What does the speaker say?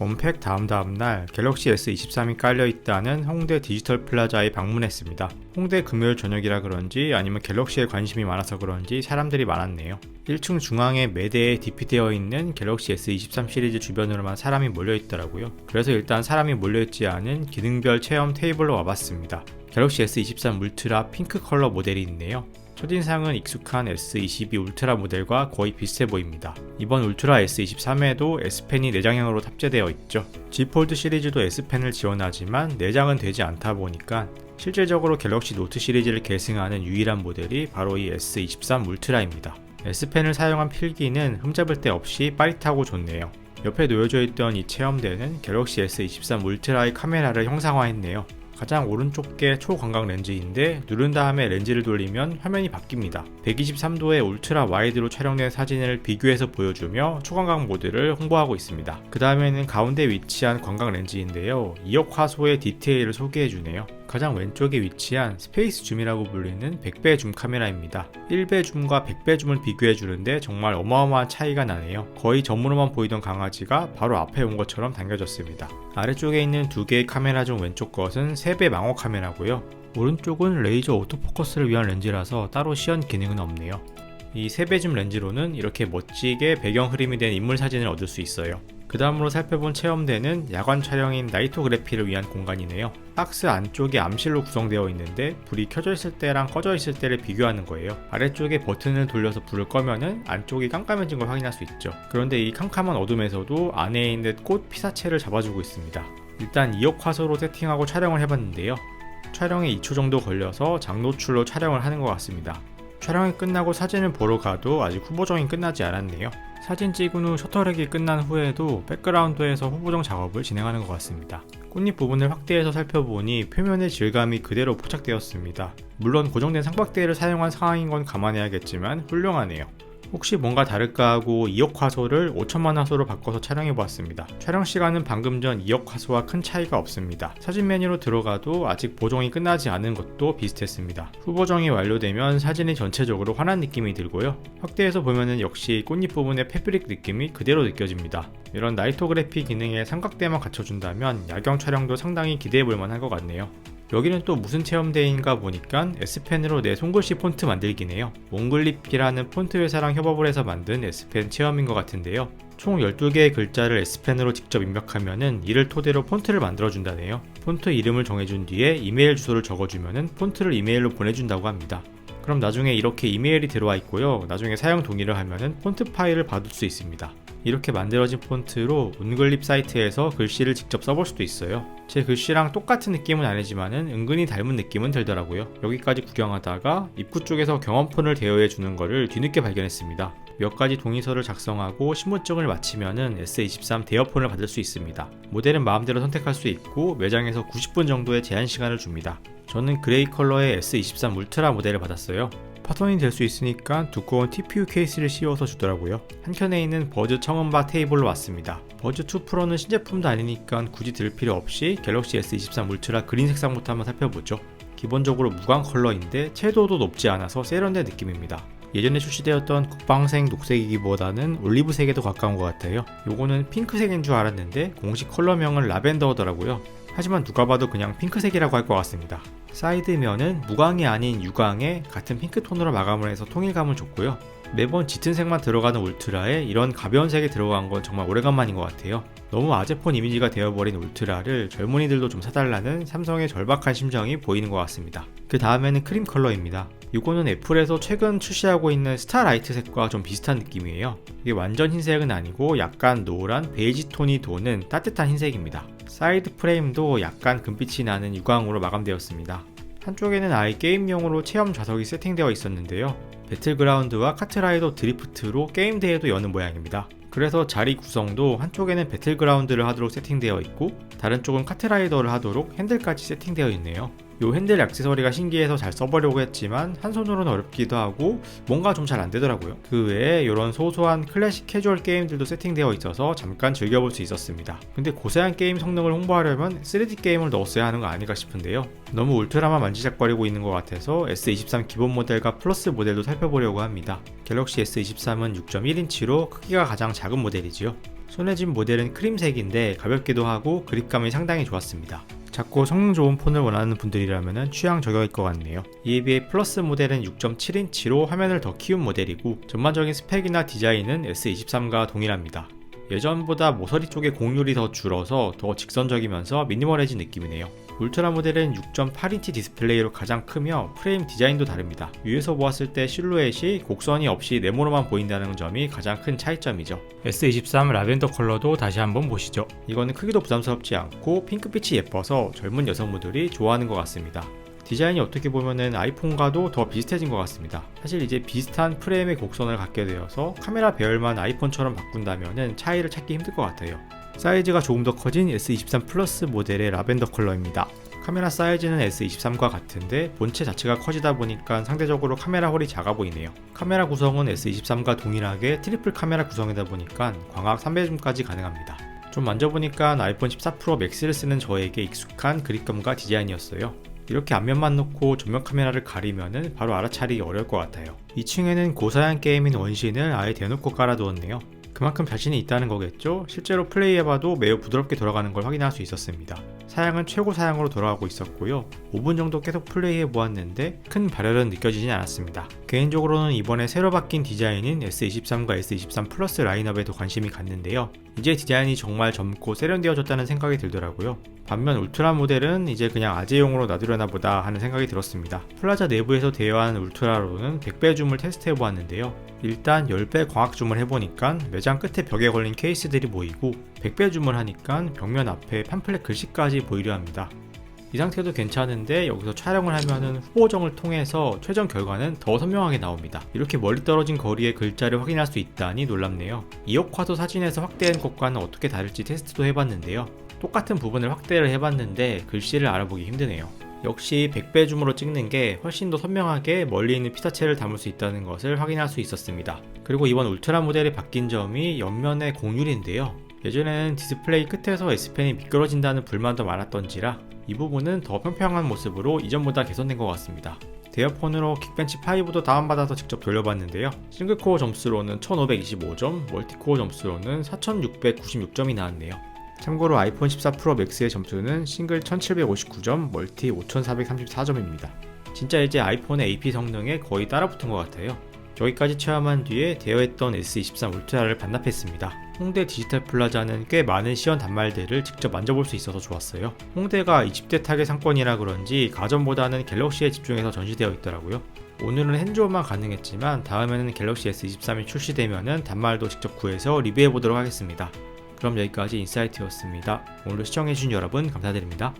원팩 다음 다음 날 갤럭시 S23이 깔려 있다는 홍대 디지털 플라자에 방문했습니다. 홍대 금요일 저녁이라 그런지 아니면 갤럭시에 관심이 많아서 그런지 사람들이 많았네요. 1층 중앙에 매대에 디피되어 있는 갤럭시 S23 시리즈 주변으로만 사람이 몰려 있더라고요. 그래서 일단 사람이 몰려 있지 않은 기능별 체험 테이블로 와봤습니다. 갤럭시 S23 울트라 핑크 컬러 모델이 있네요. 첫인상은 익숙한 S22 울트라 모델과 거의 비슷해 보입니다. 이번 울트라 S23에도 S펜이 내장형으로 탑재되어 있죠. G 폴드 시리즈도 S펜을 지원하지만 내장은 되지 않다 보니까 실질적으로 갤럭시 노트 시리즈를 계승하는 유일한 모델이 바로 이 S23 울트라입니다. S펜을 사용한 필기는 흠잡을 데 없이 빠릿하고 좋네요. 옆에 놓여져 있던 이 체험대는 갤럭시 S23 울트라의 카메라를 형상화했네요. 가장 오른쪽 게 초광각 렌즈인데 누른 다음에 렌즈를 돌리면 화면이 바뀝니다. 123도의 울트라 와이드로 촬영된 사진을 비교해서 보여주며 초광각 모드를 홍보하고 있습니다. 그 다음에는 가운데 위치한 광각 렌즈인데요. 2억 화소의 디테일을 소개해주네요. 가장 왼쪽에 위치한 스페이스 줌이라고 불리는 100배 줌 카메라입니다. 1배 줌과 100배 줌을 비교해 주는데 정말 어마어마한 차이가 나네요. 거의 점으로만 보이던 강아지가 바로 앞에 온 것처럼 당겨졌습니다. 아래쪽에 있는 두 개의 카메라 중 왼쪽 것은 3배 망호 카메라고요. 오른쪽은 레이저 오토포커스를 위한 렌즈라서 따로 시연 기능은 없네요. 이 3배 줌 렌즈로는 이렇게 멋지게 배경 흐림이 된 인물 사진을 얻을 수 있어요. 그 다음으로 살펴본 체험대는 야간 촬영인 나이토그래피를 위한 공간이네요. 박스 안쪽이 암실로 구성되어 있는데 불이 켜져 있을 때랑 꺼져 있을 때를 비교하는 거예요. 아래쪽에 버튼을 돌려서 불을 꺼면은 안쪽이 깜깜해진 걸 확인할 수 있죠. 그런데 이 캄캄한 어둠에서도 안에 있는 꽃 피사체를 잡아주고 있습니다. 일단 2억 화소로 세팅하고 촬영을 해봤는데요. 촬영에 2초 정도 걸려서 장노출로 촬영을 하는 것 같습니다. 촬영이 끝나고 사진을 보러 가도 아직 후보정이 끝나지 않았네요. 사진 찍은 후 셔터렉이 끝난 후에도 백그라운드에서 후보정 작업을 진행하는 것 같습니다. 꽃잎 부분을 확대해서 살펴보니 표면의 질감이 그대로 포착되었습니다. 물론 고정된 삼각대를 사용한 상황인 건 감안해야겠지만 훌륭하네요. 혹시 뭔가 다를까 하고 2억 화소를 5천만 화소로 바꿔서 촬영해 보았습니다. 촬영 시간은 방금 전 2억 화소와 큰 차이가 없습니다. 사진 메뉴로 들어가도 아직 보정이 끝나지 않은 것도 비슷했습니다. 후보정이 완료되면 사진이 전체적으로 환한 느낌이 들고요. 확대해서 보면은 역시 꽃잎 부분의 패브릭 느낌이 그대로 느껴집니다. 이런 나이토그래피 기능에 삼각대만 갖춰준다면 야경 촬영도 상당히 기대해 볼 만한 것 같네요. 여기는 또 무슨 체험대인가 보니까 S펜으로 내 손글씨 폰트 만들기네요. 몽글리피라는 폰트 회사랑 협업을 해서 만든 S펜 체험인 것 같은데요. 총 12개의 글자를 S펜으로 직접 입력하면은 이를 토대로 폰트를 만들어준다네요. 폰트 이름을 정해준 뒤에 이메일 주소를 적어주면은 폰트를 이메일로 보내준다고 합니다. 그럼 나중에 이렇게 이메일이 들어와 있고요. 나중에 사용 동의를 하면은 폰트 파일을 받을 수 있습니다. 이렇게 만들어진 폰트로 운글립 사이트에서 글씨를 직접 써볼 수도 있어요. 제 글씨랑 똑같은 느낌은 아니지만은 은근히 닮은 느낌은 들더라고요. 여기까지 구경하다가 입구 쪽에서 경험폰을 대여해 주는 거를 뒤늦게 발견했습니다. 몇 가지 동의서를 작성하고 신분증을 마치면은 S23 대여폰을 받을 수 있습니다. 모델은 마음대로 선택할 수 있고 매장에서 90분 정도의 제한 시간을 줍니다. 저는 그레이 컬러의 S23 울트라 모델을 받았어요. 파손이 될 수 있으니까 두꺼운 TPU 케이스를 씌워서 주더라고요. 한켠에 있는 버즈 청음바 테이블로 왔습니다. 버즈 2 프로는 신제품도 아니니까 굳이 들 필요 없이 갤럭시 S23 울트라 그린 색상부터 한번 살펴보죠. 기본적으로 무광 컬러인데 채도도 높지 않아서 세련된 느낌입니다. 예전에 출시되었던 국방색 녹색이기보다는 올리브색에 더 가까운 것 같아요. 요거는 핑크색인 줄 알았는데 공식 컬러명은 라벤더더라고요. 하지만 누가 봐도 그냥 핑크색이라고 할 것 같습니다. 사이드면은 무광이 아닌 유광에 같은 핑크톤으로 마감을 해서 통일감을 줬고요. 매번 짙은 색만 들어가는 울트라에 이런 가벼운 색이 들어간 건 정말 오래간만인 것 같아요. 너무 아재폰 이미지가 되어버린 울트라를 젊은이들도 좀 사달라는 삼성의 절박한 심정이 보이는 것 같습니다. 그 다음에는 크림 컬러입니다. 이거는 애플에서 최근 출시하고 있는 스타라이트 색과 좀 비슷한 느낌이에요. 이게 완전 흰색은 아니고 약간 노란 베이지 톤이 도는 따뜻한 흰색입니다. 사이드 프레임도 약간 금빛이 나는 유광으로 마감되었습니다. 한쪽에는 아예 게임용으로 체험 좌석이 세팅되어 있었는데요. 배틀그라운드와 카트라이더 드리프트로 게임 대회도 여는 모양입니다. 그래서 자리 구성도 한쪽에는 배틀그라운드를 하도록 세팅되어 있고 다른 쪽은 카트라이더를 하도록 핸들까지 세팅되어 있네요. 요 핸들 액세서리가 신기해서 잘 써보려고 했지만 한 손으로는 어렵기도 하고 뭔가 좀 잘 안 되더라고요. 그 외에 이런 소소한 클래식 캐주얼 게임들도 세팅되어 있어서 잠깐 즐겨볼 수 있었습니다. 근데 고사양 게임 성능을 홍보하려면 3D 게임을 넣었어야 하는 거 아닌가 싶은데요. 너무 울트라만 만지작거리고 있는 것 같아서 S23 기본 모델과 플러스 모델도 살펴보려고 합니다. 갤럭시 S23은 6.1인치로 크기가 가장 작은 모델이지요. 손에 쥔 모델은 크림색인데 가볍기도 하고 그립감이 상당히 좋았습니다. 작고 성능 좋은 폰을 원하는 분들이라면 취향 저격일 것 같네요. 이에 비해 플러스 모델은 6.7인치로 화면을 더 키운 모델이고 전반적인 스펙이나 디자인은 S23과 동일합니다. 예전보다 모서리 쪽의 공률이 더 줄어서 더 직선적이면서 미니멀해진 느낌이네요. 울트라 모델은 6.8인치 디스플레이로 가장 크며 프레임 디자인도 다릅니다. 위에서 보았을 때 실루엣이 곡선이 없이 네모로만 보인다는 점이 가장 큰 차이점이죠. S23 라벤더 컬러도 다시 한번 보시죠. 이거는 크기도 부담스럽지 않고 핑크빛이 예뻐서 젊은 여성분들이 좋아하는 것 같습니다. 디자인이 어떻게 보면은 아이폰과도 더 비슷해진 것 같습니다. 사실 이제 비슷한 프레임의 곡선을 갖게 되어서 카메라 배열만 아이폰처럼 바꾼다면은 차이를 찾기 힘들 것 같아요. 사이즈가 조금 더 커진 S23 플러스 모델의 라벤더 컬러입니다. 카메라 사이즈는 S23과 같은데 본체 자체가 커지다 보니까 상대적으로 카메라 홀이 작아 보이네요. 카메라 구성은 S23과 동일하게 트리플 카메라 구성이다 보니까 광학 3배줌까지 가능합니다. 좀 만져보니까 아이폰 14 프로 맥스를 쓰는 저에게 익숙한 그립감과 디자인이었어요. 이렇게 앞면만 놓고 전면 카메라를 가리면은 바로 알아차리기 어려울 것 같아요. 2층에는 고사양 게임인 원신을 아예 대놓고 깔아두었네요. 그만큼 자신이 있다는 거겠죠? 실제로 플레이해봐도 매우 부드럽게 돌아가는 걸 확인할 수 있었습니다. 사양은 최고 사양으로 돌아가고 있었고요. 5분 정도 계속 플레이해 보았는데 큰 발열은 느껴지진 않았습니다. 개인적으로는 이번에 새로 바뀐 디자인인 S23과 S23 플러스 라인업에 더 관심이 갔는데요. 이제 디자인이 정말 젊고 세련되어졌다는 생각이 들더라고요. 반면 울트라 모델은 이제 그냥 아재용으로 놔두려나 보다 하는 생각이 들었습니다. 플라자 내부에서 대여한 울트라로는 100배 줌을 테스트해 보았는데요. 일단 10배 광학 줌을 해보니까 매장 끝에 벽에 걸린 케이스들이 보이고 100배 줌을 하니까 벽면 앞에 팜플렛 글씨까지 보이려 합니다. 이 상태도 괜찮은데 여기서 촬영을 하면은 후보정을 통해서 최종 결과는 더 선명하게 나옵니다. 이렇게 멀리 떨어진 거리의 글자를 확인할 수 있다니 놀랍네요. 이옥화도 사진에서 확대한 것과는 어떻게 다를지 테스트도 해봤는데요. 똑같은 부분을 확대를 해봤는데 글씨를 알아보기 힘드네요. 역시 100배 줌으로 찍는 게 훨씬 더 선명하게 멀리 있는 피사체를 담을 수 있다는 것을 확인할 수 있었습니다. 그리고 이번 울트라 모델이 바뀐 점이 옆면의 공률인데요. 예전에는 디스플레이 끝에서 S펜이 미끄러진다는 불만도 많았던지라 이 부분은 더 평평한 모습으로 이전보다 개선된 것 같습니다. 대여폰으로 킥벤치 5도 다운받아서 직접 돌려봤는데요. 싱글코어 점수로는 1525점, 멀티코어 점수로는 4696점이 나왔네요. 참고로 아이폰 14 프로 맥스의 점수는 싱글 1759점, 멀티 5434점입니다. 진짜 이제 아이폰의 AP 성능에 거의 따라붙은 것 같아요. 여기까지 체험한 뒤에 대여했던 S23 울트라를 반납했습니다. 홍대 디지털 플라자는 꽤 많은 시연 단말들을 직접 만져볼 수 있어서 좋았어요. 홍대가 20대 타겟 상권이라 그런지 가전보다는 갤럭시에 집중해서 전시되어 있더라고요. 오늘은 핸즈온만 가능했지만 다음에는 갤럭시 S23이 출시되면 단말도 직접 구해서 리뷰해 보도록 하겠습니다. 그럼 여기까지 인사이트였습니다. 오늘도 시청해주신 여러분 감사드립니다.